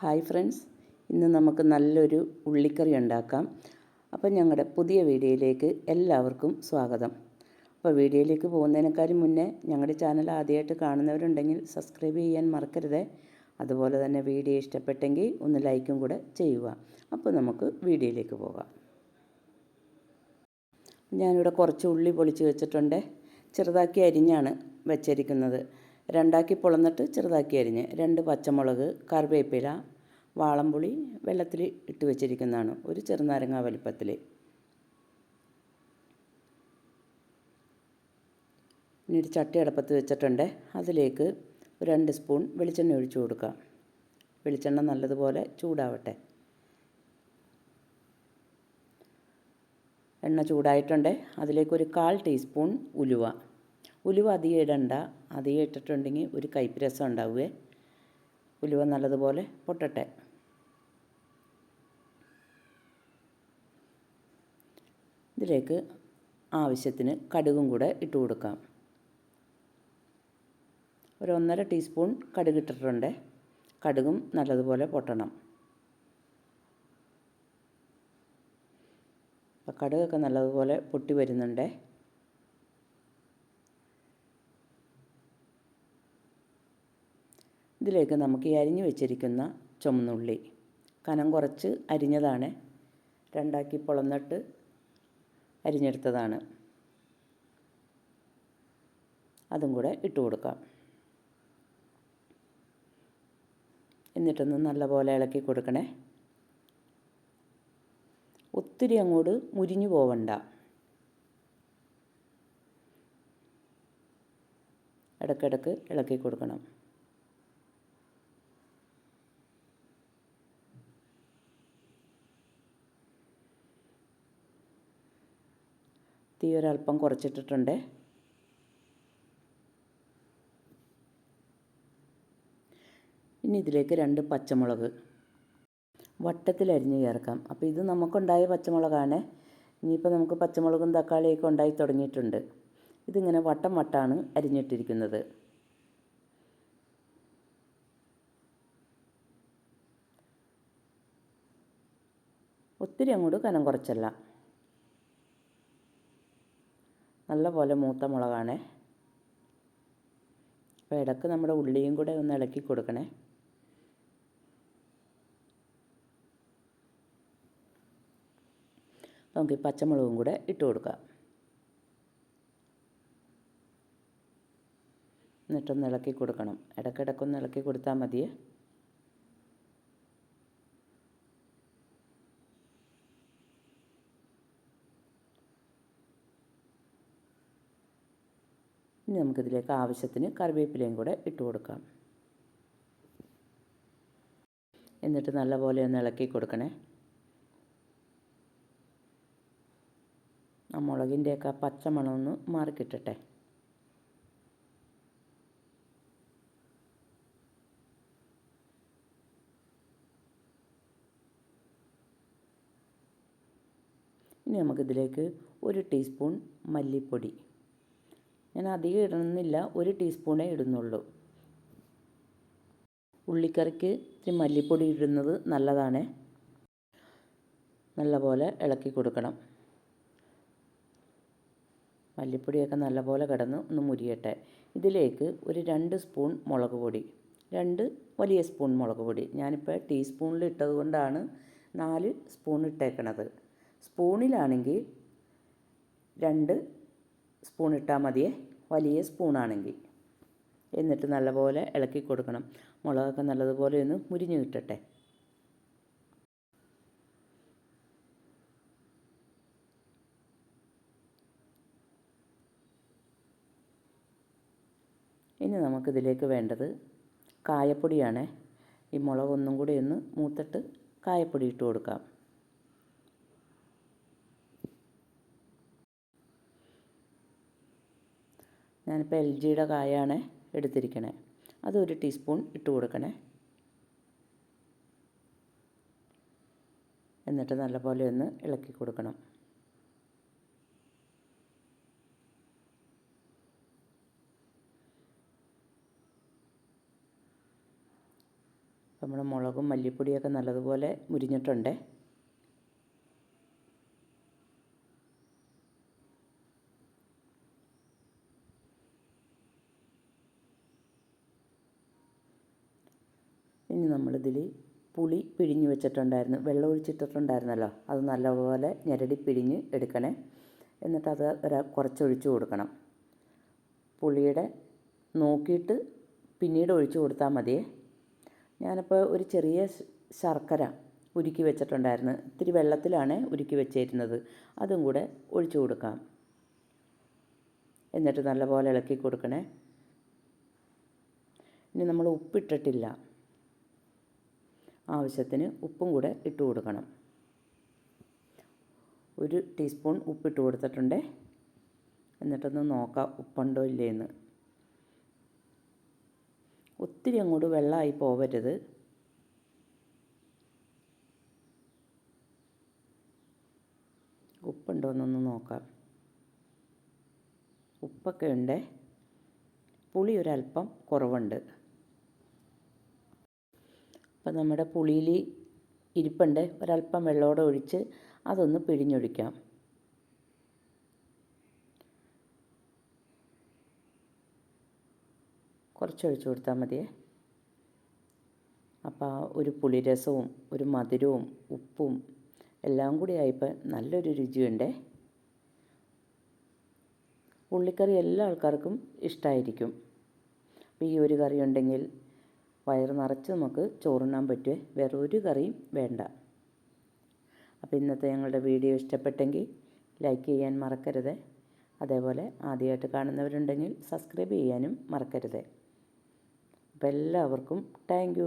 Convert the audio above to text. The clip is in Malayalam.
ഹായ് ഫ്രണ്ട്സ് ഇന്ന് നമുക്ക് നല്ലൊരു ഉള്ളിക്കറി ഉണ്ടാക്കാം. അപ്പോൾ ഞങ്ങളുടെ പുതിയ വീഡിയോയിലേക്ക് എല്ലാവർക്കും സ്വാഗതം. അപ്പോൾ വീഡിയോയിലേക്ക് പോകുന്നതിനേക്കാളും മുന്നേ ഞങ്ങളുടെ ചാനൽ ആദ്യമായിട്ട് കാണുന്നവരുണ്ടെങ്കിൽ സബ്സ്ക്രൈബ് ചെയ്യാൻ മറക്കരുത്. അതുപോലെ തന്നെ വീഡിയോ ഇഷ്ടപ്പെട്ടെങ്കിൽ ഒന്ന് ലൈക്കും കൂടെ ചെയ്യുക. അപ്പോൾ നമുക്ക് വീഡിയോയിലേക്ക് പോകാം. ഞാനിവിടെ കുറച്ച് ഉള്ളി പൊളിച്ച് വെച്ചിട്ടുണ്ട്. ചെറുതാക്കി അരിഞ്ഞാണ് വെച്ചിരിക്കുന്നത്. രണ്ടാക്കി പൊളന്നിട്ട് ചെറുതാക്കി അരിഞ്ഞ് രണ്ട് പച്ചമുളക് കറിവേപ്പില വാളംപുളി വെള്ളത്തിൽ ഇട്ട് വെച്ചിരിക്കുന്നതാണ് ഒരു ചെറുനാരങ്ങ വലിപ്പത്തിൽ. ഇനി ഒരു ചട്ടി അടപ്പത്ത് വെച്ചിട്ടുണ്ട്. അതിലേക്ക് രണ്ട് സ്പൂൺ വെളിച്ചെണ്ണ ഒഴിച്ചു കൊടുക്കുക വെളിച്ചെണ്ണ നല്ലതുപോലെ ചൂടാവട്ടെ. എണ്ണ ചൂടായിട്ടുണ്ട്. അതിലേക്ക് ഒരു കാൽ ടീസ്പൂൺ ഉലുവ. ഉലുവ അധികം ഇടണ്ട. അധികം ഇട്ടിട്ടുണ്ടെങ്കിൽ ഒരു കയ്പ് രസം ഉണ്ടാവുകയെ ഉലുവ നല്ലതുപോലെ പൊട്ടട്ടെ. ഇതിലേക്ക് ആവശ്യത്തിന് കടുകും കൂടെ ഇട്ട് കൊടുക്കാം. ഒരു ഒന്നര ടീസ്പൂൺ കടുക് ഇട്ടിട്ടുണ്ട്. കടുകും നല്ലതുപോലെ പൊട്ടണം. കടുകൊക്കെ നല്ലതുപോലെ പൊട്ടി വരുന്നുണ്ട്. ഇതിലേക്ക് നമുക്ക് ഈ അരിഞ്ഞു വെച്ചിരിക്കുന്ന ചുമന്നുള്ളി. കനം കുറച്ച് അരിഞ്ഞതാണ്. രണ്ടാക്കി പൊളന്നിട്ട് അരിഞ്ഞെടുത്തതാണ്. അതും കൂടെ ഇട്ട് കൊടുക്കാം. എന്നിട്ടൊന്ന് നല്ലപോലെ ഇളക്കി കൊടുക്കണേ. ഒത്തിരി അങ്ങോട്ട് മുരിഞ്ഞു പോവണ്ട. ഇടയ്ക്കിടയ്ക്ക് ഇളക്കി കൊടുക്കണം. തീ ഒരല്പം കുറച്ചിട്ടിട്ടുണ്ട്. ഇനി ഇതിലേക്ക് രണ്ട് പച്ചമുളക്. വട്ടത്തിലരിഞ്ഞ് ചേർക്കാം. അപ്പോൾ ഇത് നമുക്കുണ്ടായ പച്ചമുളകാണ്. ഇനിയിപ്പോൾ നമുക്ക് പച്ചമുളകും തക്കാളിയൊക്കെ ഉണ്ടായി തുടങ്ങിയിട്ടുണ്ട്. ഇതിങ്ങനെ വട്ടം വട്ടാണ് അരിഞ്ഞിട്ടിരിക്കുന്നത്. ഒത്തിരി അങ്ങോട്ട് കനം കുറച്ചല്ല. നല്ല പോലെ മൂത്ത മുളകാണേ. അപ്പോൾ ഇടയ്ക്ക് നമ്മുടെ ഉള്ളിയും കൂടെ ഒന്ന് ഇളക്കി കൊടുക്കണേ. നമുക്ക് ഈ പച്ചമുളകും കൂടെ ഇട്ട് കൊടുക്കാം. എന്നിട്ടൊന്ന് ഇളക്കി കൊടുക്കണം. ഇടയ്ക്കിടയ്ക്കൊന്ന് ഇളക്കി കൊടുത്താൽ മതിയേ. ഇനി നമുക്കിതിലേക്ക് ആവശ്യത്തിന് കറിവേപ്പിലയും കൂടെ ഇട്ട് കൊടുക്കാം. എന്നിട്ട് നല്ലപോലെ ഒന്ന് ഇളക്കി കൊടുക്കണേ. ആ മുളകിന്റെയൊക്കെ പച്ച മണമൊന്ന് മാറിക്കിട്ടട്ടെ. ഇനി നമുക്കിതിലേക്ക് ഒരു ടീസ്പൂൺ മല്ലിപ്പൊടി ഞാൻ അധികം ഇടണമെന്നില്ല ഒരു ടീസ്പൂണേ ഇടുന്നുള്ളൂ. ഉള്ളിക്കറിക്ക് ഇത്തിരി മല്ലിപ്പൊടി ഇടുന്നത് നല്ലതാണ്. നല്ലപോലെ ഇളക്കി കൊടുക്കണം. മല്ലിപ്പൊടിയൊക്കെ നല്ലപോലെ കിടന്ന് ഒന്ന് മുരിയട്ടെ. ഇതിലേക്ക് ഒരു രണ്ട് സ്പൂൺ മുളക് പൊടി. രണ്ട് വലിയ സ്പൂൺ മുളക് പൊടി. ഞാനിപ്പോൾ ടീസ്പൂണിൽ ഇട്ടത് കൊണ്ടാണ് നാല് സ്പൂൺ ഇട്ടേക്കണത്. സ്പൂണിലാണെങ്കിൽ രണ്ട് സ്പൂൺ ഇട്ടാൽ മതിയേ. വലിയ സ്പൂണാണെങ്കിൽ എന്നിട്ട് നല്ലപോലെ ഇളക്കി കൊടുക്കണം. മുളകൊക്കെ നല്ലതുപോലെ ഒന്ന് മുരിഞ്ഞു കിട്ടട്ടെ. ഇനി നമുക്കിതിലേക്ക് വേണ്ടത് കായപ്പൊടിയാണ്. ഈ മുളകൊന്നും കൂടി ഒന്ന് മൂത്തിട്ട് കായപ്പൊടി ഇട്ട് കൊടുക്കാം. ഞാനിപ്പോൾ എൽ ജിയുടെ കായാണ് എടുത്തിരിക്കണേ. അതൊരു ടീസ്പൂൺ ഇട്ട് കൊടുക്കണേ. എന്നിട്ട് നല്ലപോലെ ഒന്ന് ഇളക്കി കൊടുക്കണം. നമ്മുടെ മുളകും മല്ലിപ്പൊടിയൊക്കെ നല്ലതുപോലെ മുരിഞ്ഞിട്ടുണ്ട്. ഇനി നമ്മളിതിൽ പുളി പിഴിഞ്ഞ് വെച്ചിട്ടുണ്ടായിരുന്നു. വെള്ളം ഒഴിച്ചിട്ടിട്ടുണ്ടായിരുന്നല്ലോ. അത് നല്ലപോലെ ഞെരടി പിഴിഞ്ഞ് എടുക്കണേ. എന്നിട്ട് അത് ഒരു കുറച്ചൊഴിച്ച് കൊടുക്കണം. പുളിയുടെ നോക്കിയിട്ട് പിന്നീട് ഒഴിച്ച് കൊടുത്താൽ മതിയേ. ഞാനിപ്പോൾ ഒരു ചെറിയ ശർക്കര ഉരുക്കി വെച്ചിട്ടുണ്ടായിരുന്നു. ഇത്തിരി വെള്ളത്തിലാണ് ഉരുക്കി വെച്ചിരുന്നത്. അതും കൂടെ ഒഴിച്ചു കൊടുക്കാം. എന്നിട്ട് നല്ലപോലെ ഇളക്കി കൊടുക്കണേ. ഇനി നമ്മൾ ഉപ്പിട്ടിട്ടില്ല. ആവശ്യത്തിന് ഉപ്പും കൂടെ ഇട്ട് കൊടുക്കണം. ഒരു ടീസ്പൂൺ ഉപ്പിട്ട് കൊടുത്തിട്ടുണ്ട്. എന്നിട്ടൊന്ന് നോക്കാം ഉപ്പുണ്ടോ ഇല്ലേന്ന്. ഒത്തിരി അങ്ങോട്ട് വെള്ളമായി പോവരുത്. ഉപ്പുണ്ടോ എന്നൊന്ന് നോക്കാം. ഉപ്പൊക്കെ ഉണ്ട്. പുളി ഒരല്പം കുറവുണ്ട്. അപ്പം നമ്മുടെ പുളിയിൽ ഇരിപ്പുണ്ട്. ഒരല്പം വെള്ളമോടെ ഒഴിച്ച് അതൊന്ന് പിഴിഞ്ഞൊഴിക്കാം. കുറച്ച് ഒഴിച്ച് കൊടുത്താൽ മതിയേ. അപ്പോൾ ആ ഒരു പുളിരസവും ഒരു മധുരവും ഉപ്പും എല്ലാം കൂടി ആയപ്പോൾ നല്ലൊരു രുചിയുണ്ടേ. ഉള്ളിക്കറി എല്ലാ ആൾക്കാർക്കും ഇഷ്ടമായിരിക്കും അപ്പോൾ ഈ ഒരു കറി ഉണ്ടെങ്കിൽ വയറ് നിറച്ച് നമുക്ക് ചോറുണ്ണാൻ പറ്റുമേ വേറെ ഒരു കറിയും വേണ്ട. അപ്പോൾ ഇന്നത്തെ ഞങ്ങളുടെ വീഡിയോ ഇഷ്ടപ്പെട്ടെങ്കിൽ ലൈക്ക് ചെയ്യാൻ മറക്കരുത്. അതേപോലെ ആദ്യമായിട്ട് കാണുന്നവരുണ്ടെങ്കിൽ സബ്സ്ക്രൈബ് ചെയ്യാനും മറക്കരുത്. അപ്പോൾ എല്ലാവർക്കും താങ്ക്